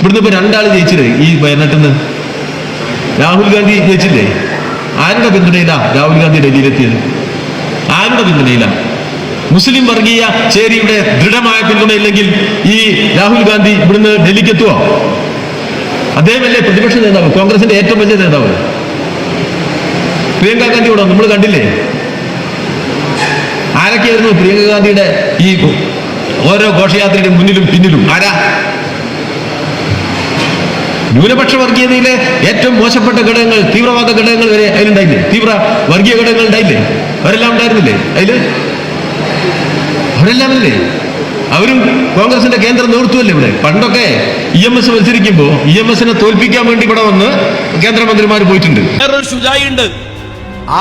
ഇവിടുന്ന് ഇപ്പൊ രണ്ടാൾ ജയിച്ചില്ലേ ഈ വയനാട്ടിൽ നിന്ന് രാഹുൽ ഗാന്ധി ജയിച്ചില്ലേ? ആരുടെ പിന്തുണയിലാ രാഹുൽ ഗാന്ധി ഡൽഹിയിലെത്തിയത്? ആരുടെ പിന്തുണയില? മുസ്ലിം വർഗീയ ചേരിയുടെ ദൃഢമായ പിന്തുണയില്ലെങ്കിൽ ഈ രാഹുൽ ഗാന്ധി ഇവിടുന്ന് ഡൽഹിക്ക് എത്തുവോ അദ്ദേഹമല്ലേ പ്രതിപക്ഷ നേതാവ് കോൺഗ്രസിന്റെ ഏറ്റവും വലിയ നേതാവ്. പ്രിയങ്ക ഗാന്ധി ഇവിടെ നമ്മൾ കണ്ടില്ലേ? ആരൊക്കെയായിരുന്നു പ്രിയങ്ക ഗാന്ധിയുടെ ഈ ഓരോ ഘോഷയാത്രയുടെ മുന്നിലും പിന്നിലും? ആരാ? ന്യൂനപക്ഷ വർഗീയതയിലെ ഏറ്റവും മോശപ്പെട്ട ഘടകങ്ങൾ തീവ്രവാദ ഘടകങ്ങൾ വരെ അതിലുണ്ടായില്ലേ? തീവ്ര വർഗീയ ഘടകങ്ങൾ ഉണ്ടായില്ലേ? അവരെല്ലാം ഉണ്ടായിരുന്നില്ലേ? അതിൽ? അവരെല്ലാം ഇല്ലേ അവരും കോൺഗ്രസിന്റെ കേന്ദ്ര നേതൃത്വമല്ലേ ഇവിടെ? പണ്ടൊക്കെ ഇ എം എസ് മത്സരിക്കുമ്പോ ഇ എം എസിനെ തോൽപ്പിക്കാൻ വേണ്ടി ഇവിടെ വന്ന് കേന്ദ്രമന്ത്രിമാർ പോയിട്ടുണ്ട്.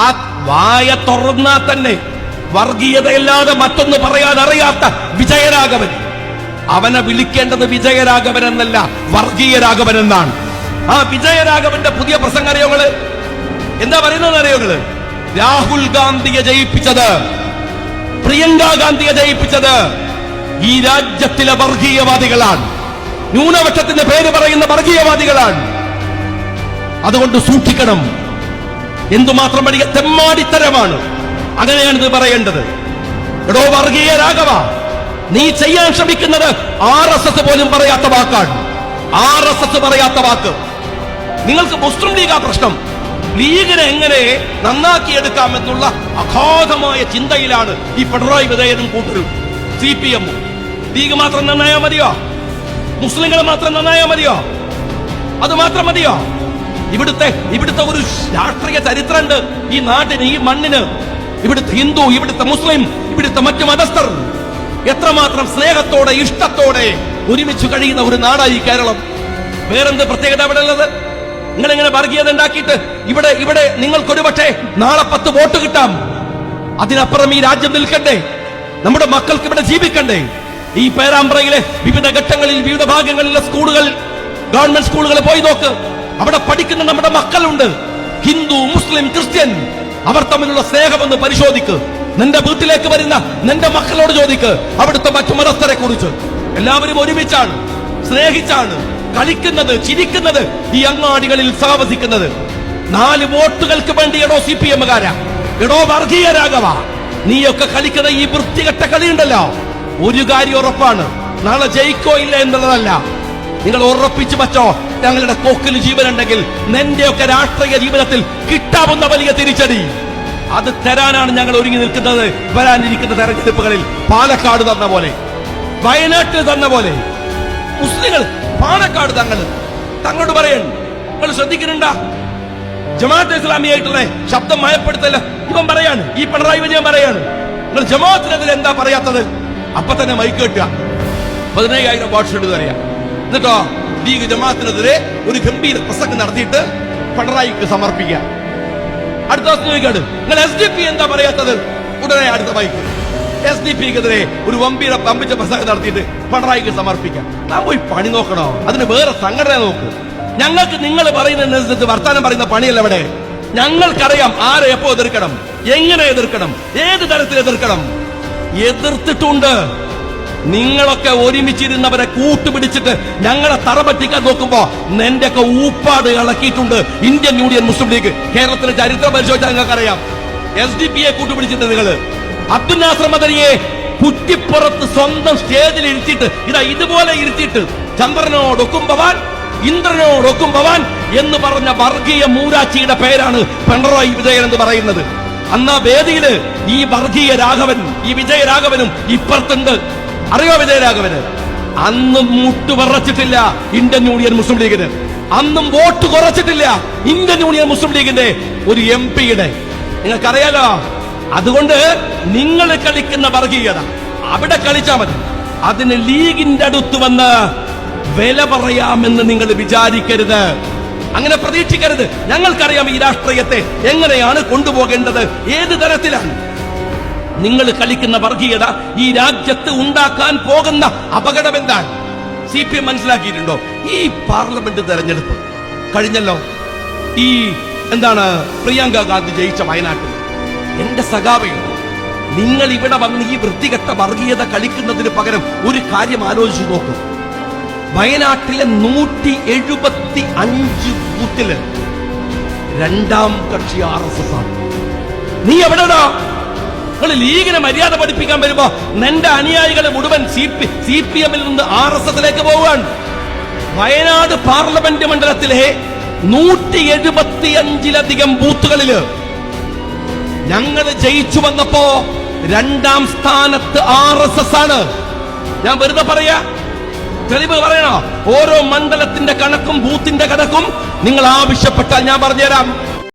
ആ വായ തുറന്നാൽ തന്നെ വർഗീയതയല്ലാതെ മറ്റൊന്ന് പറയാൻ അറിയാത്ത വിജയരാഘവൻ. അവനെ വിളിക്കേണ്ടത് വിജയരാഘവൻ എന്നല്ല വർഗീയരാഘവൻ എന്നാണ് ആ വിജയരാഘവന്റെ പുതിയ പ്രസംഗം അറിയോകൾ എന്താ പറയുന്നത് അറിയോകൾ രാഹുൽ ഗാന്ധിയെ ജയിപ്പിച്ചത്. പ്രിയങ്ക ഗാന്ധിയെ ജയിപ്പിച്ചത്. ഈ രാജ്യത്തിലെ വർഗീയവാദികളാണ്. ന്യൂനപക്ഷത്തിന്റെ പേര് പറയുന്ന വർഗീയവാദികളാണ്. അതുകൊണ്ട് സൂക്ഷിക്കണം. എന്തുമാത്രം വലിയ തെമ്മാടിത്തരമാണ്. അങ്ങനെയാണ് ഇത് പറയേണ്ടത്. എടോ വർഗീയ രാഘവ നീ ചെയ്യാൻ ശ്രമിക്കുന്നത് ആർ എസ് എസ് പോലും പറയാത്ത വാക്കാണ്. ആർ എസ് എസ് പറയാത്ത വാക്ക്. നിങ്ങൾക്ക് മുസ്ലിം ലീഗ് ആ പ്രശ്നം. ലീഗിനെ എങ്ങനെ നന്നാക്കിയെടുക്കാം എന്നുള്ള അഗാധമായ ചിന്തയിലാണ് ഈ പിണറായി വിജയനും കൂട്ടരും. സി പി എമ്മും ലീഗ് മാത്രം നന്നായാ മതിയോ? മുസ്ലിങ്ങൾ മാത്രം നന്നായാ മതിയോ? അത് മാത്രം മതിയോ? ഇവിടുത്തെ ഇവിടുത്തെ ഒരു രാഷ്ട്രീയ ചരിത്രമുണ്ട്. ഈ നാട്ടിന് ഈ മണ്ണിന്. ഇവിടുത്തെ ഹിന്ദു ഇവിടുത്തെ മുസ്ലിം ഇവിടുത്തെ മറ്റു മതസ്ഥർ. എത്രമാത്രം സ്നേഹത്തോടെ ഇഷ്ടത്തോടെ ഒരുമിച്ച് കഴിയുന്ന ഒരു നാടായി കേരളം. വേറെന്ത് പ്രത്യേകത അവിടെ ഉള്ളത്? നിങ്ങൾ ഇങ്ങനെ വർഗീയത ഉണ്ടാക്കിയിട്ട് ഇവിടെ ഇവിടെ നിങ്ങൾക്കൊരു പക്ഷേ നാളെ പത്ത് വോട്ട് കിട്ടാം. അതിനപ്പുറം ഈ രാജ്യം നിൽക്കണ്ടേ? നമ്മുടെ മക്കൾക്ക് ഇവിടെ ജീവിക്കണ്ടേ? ഈ പേരാമ്പ്രയിലെ വിവിധ ഘട്ടങ്ങളിൽ വിവിധ ഭാഗങ്ങളിലെ സ്കൂളുകൾ ഗവൺമെന്റ് സ്കൂളുകൾ പോയി നോക്ക്. അവിടെ പഠിക്കുന്ന നമ്മുടെ മക്കളുണ്ട്. Hindu Muslim Christian. അവർ തമ്മിലുള്ള സ്നേഹമെന്ന് പരിശോധിക്ക്. നിന്റെ വീട്ടിലേക്ക് വരുന്ന നിന്റെ മക്കളോട് ചോദിക്ക്. അവിടുത്തെ മറ്റു മതസ്ഥരെ കുറിച്ച്. എല്ലാവരും ഒരുമിച്ചാണ് സ്നേഹിച്ചാണ് കളിക്കുന്നത് ചിരിക്കുന്നത് ഈ അങ്ങാടികളിൽ സാവസിക്കുന്നത് നാല് വോട്ടുകൾക്ക് വേണ്ടി എടോ സി പി എമ്മുകാരാ. എടോ വർഗീയ രാഘവ. നീയൊക്കെ കളിക്കുന്ന ഈ വൃത്തികെട്ട കളിയുണ്ടല്ലോ ഒരു കാര്യം ഉറപ്പാണ് നാളെ ജയിക്കോ ഇല്ല എന്നുള്ളതല്ല. നിങ്ങൾ ഉറപ്പിച്ചു പറ്റോ ഞങ്ങളുടെ കൊക്കിൽ ജീവനുണ്ടെങ്കിൽ നിന്റെയൊക്കെ രാഷ്ട്രീയ ജീവിതത്തിൽ കിട്ടാവുന്ന വലിയ തിരിച്ചടി. അത് തരാനാണ് ഞങ്ങൾ ഒരുങ്ങി നിൽക്കുന്നത്. വരാനിരിക്കുന്ന തെരഞ്ഞെടുപ്പുകളിൽ പാലക്കാട് തന്ന പോലെ വയനാട്ടിൽ തന്ന പോലെ മുസ്ലിങ്ങൾ പാലക്കാട് തങ്ങൾ തങ്ങളോട് പറയണം നിങ്ങൾ ശ്രദ്ധിക്കുന്നുണ്ട? ജമാഅത്ത് ഇസ്ലാമിയായിട്ടുള്ള ശബ്ദം മയപ്പെടുത്തല്ല. ഇവൻ പറയാണ് ഈ പിണറായി വിജയൻ പറയാണ് നിങ്ങൾ ജമാഅത്തിനെതിരെ എന്താ പറയാത്തത്? അപ്പൊ തന്നെ മൈക്ക് പതിനയ്യായിരം വാട്സ് എടുത്ത് അറിയാം. എന്നിട്ടോ ലീഗ് ജമാഅത്തിനെതിരെ ഒരു ഗംഭീര പ്രസംഗം നടത്തിയിട്ട് പിണറായിക്ക് സമർപ്പിക്കുക. അടുത്ത ദിവസം നിങ്ങൾ എസ് ഡി പി എന്താ പറയാത്തത്? ഉടനെ അടുത്ത മൈക്ക് എസ് ഡി പിക്കെതിരെ ഒരു വമ്പിയുടെ പമ്പിച്ച പ്രസംഗം നടത്തിയിട്ട് പിണറായിക്ക് സമർപ്പിക്കാം. നാം പോയി പണി നോക്കണോ? അതിന് വേറെ സംഘടന നോക്ക്. ഞങ്ങൾക്ക് നിങ്ങൾ പറയുന്നതിനനുസരിച്ച് വർത്താനം പറയുന്ന പണിയല്ല ഇവിടെ. ഞങ്ങൾക്കറിയാം ആരെ എപ്പോ എതിർക്കണം എങ്ങനെ എതിർക്കണം ഏത് തരത്തിൽ എതിർക്കണം. എതിർത്തിട്ടുണ്ട്. നിങ്ങളൊക്കെ ഒരുമിച്ചിരുന്നവരെ കൂട്ടുപിടിച്ചിട്ട് ഞങ്ങളെ തറപറ്റിക്കാൻ നോക്കുമ്പോ നിന്റെയൊക്കെ ഊപ്പാട് ഇളക്കിയിട്ടുണ്ട് ഇന്ത്യൻ യൂണിയൻ മുസ്ലിം ലീഗ്. കേരളത്തിലെ ചരിത്രം പരിശോധിച്ചാൽ നിങ്ങൾക്കറിയാം. എസ് ഡി പി എ കൂട്ടുപിടിച്ചിട്ടുണ്ട് നിങ്ങൾ. അബ്ദുൽ കുറ്റിപ്പുറത്ത് സ്വന്തം സ്റ്റേജിൽ ഇരുത്തിയിട്ട് ഇതാ ഇതുപോലെ ഇരുത്തിയിട്ട് ചന്ദ്രനോടൊക്കും ഭവാൻ ഇന്ദ്രനോടൊക്കും ഭവാൻ എന്ന് പറഞ്ഞ വർഗീയ മൂരാച്ചിയുടെ പേരാണ് പിണറായി വിജയൻ എന്ന് പറയുന്നത്. അന്ന് ആ വേദിയിൽ ഈ വർഗീയ രാഘവൻ ഈ വിജയരാഘവനും ഇപ്പുറത്തുണ്ട്. അറിയോ വിജയരാഘവന്? അന്നും മുട്ട് പറച്ചിട്ടില്ല ഇന്ത്യൻ യൂണിയൻ മുസ്ലിം ലീഗിന്. അന്നും വോട്ട് കുറച്ചിട്ടില്ല ഇന്ത്യൻ യൂണിയൻ മുസ്ലിം ലീഗിന്റെ ഒരു എം പിയുടെ. നിങ്ങൾക്കറിയാലോ? അതുകൊണ്ട് നിങ്ങൾ കളിക്കുന്ന വർഗീയത. അവിടെ കളിച്ചാൽ മതി. അതിന് ലീഗിന്റെ അടുത്ത് വന്ന് വില പറയാമെന്ന് നിങ്ങൾ വിചാരിക്കരുത്. അങ്ങനെ പ്രതീക്ഷിക്കരുത്. ഞങ്ങൾക്കറിയാം ഈ രാഷ്ട്രീയത്തെ എങ്ങനെയാണ് കൊണ്ടുപോകേണ്ടത്. ഏത് തരത്തിലാണ്? നിങ്ങൾ കളിക്കുന്ന വർഗീയത ഈ രാജ്യത്ത് ഉണ്ടാക്കാൻ പോകുന്ന അപകടം എന്താണ്? സി പി എം മനസ്സിലാക്കിയിട്ടുണ്ടോ? ഈ പാർലമെന്റ് തെരഞ്ഞെടുപ്പ് കഴിഞ്ഞല്ലോ. ഈ എന്താണ് പ്രിയങ്ക ഗാന്ധി ജയിച്ച വയനാട്ടിൽ. എന്റെ സഖാവയുണ്ട് നിങ്ങൾ ഇവിടെ വന്ന് ഈ വൃത്തികെട്ട വർഗീയത കളിക്കുന്നതിന് പകരം ഒരു കാര്യം ആലോചിച്ചു നോക്കും. വയനാട്ടിലെ നൂറ്റി എഴുപത്തി അഞ്ച് ബൂത്തിൽ രണ്ടാം കക്ഷി ആർ എസ് എസ് ആണ്. നീ എവിടെടാ? നിങ്ങൾ ലീഗിനെ മര്യാദ പഠിപ്പിക്കാൻ വരുമ്പോ നിന്റെ അനുയായികളെ മുഴുവൻ സി പി സി പി എമ്മിൽ നിന്ന് ആർ എസ് എസിലേക്ക് പോവുകയാണ്. വയനാട് പാർലമെന്റ് മണ്ഡലത്തിലെ നൂറ്റി എഴുപത്തി അഞ്ചിലധികം ബൂത്തുകളിൽ ഞങ്ങൾ ജയിച്ചു വന്നപ്പോ രണ്ടാം സ്ഥാനത്ത് ആർ എസ് എസ് ആണ്. ഞാൻ വെറുതെ പറയാ. തെളിവ് പറയണോ? ഓരോ മണ്ഡലത്തിന്റെ കണക്കും ബൂത്തിന്റെ കണക്കും നിങ്ങൾ ആവശ്യപ്പെട്ടാൽ ഞാൻ പറഞ്ഞുതരാം.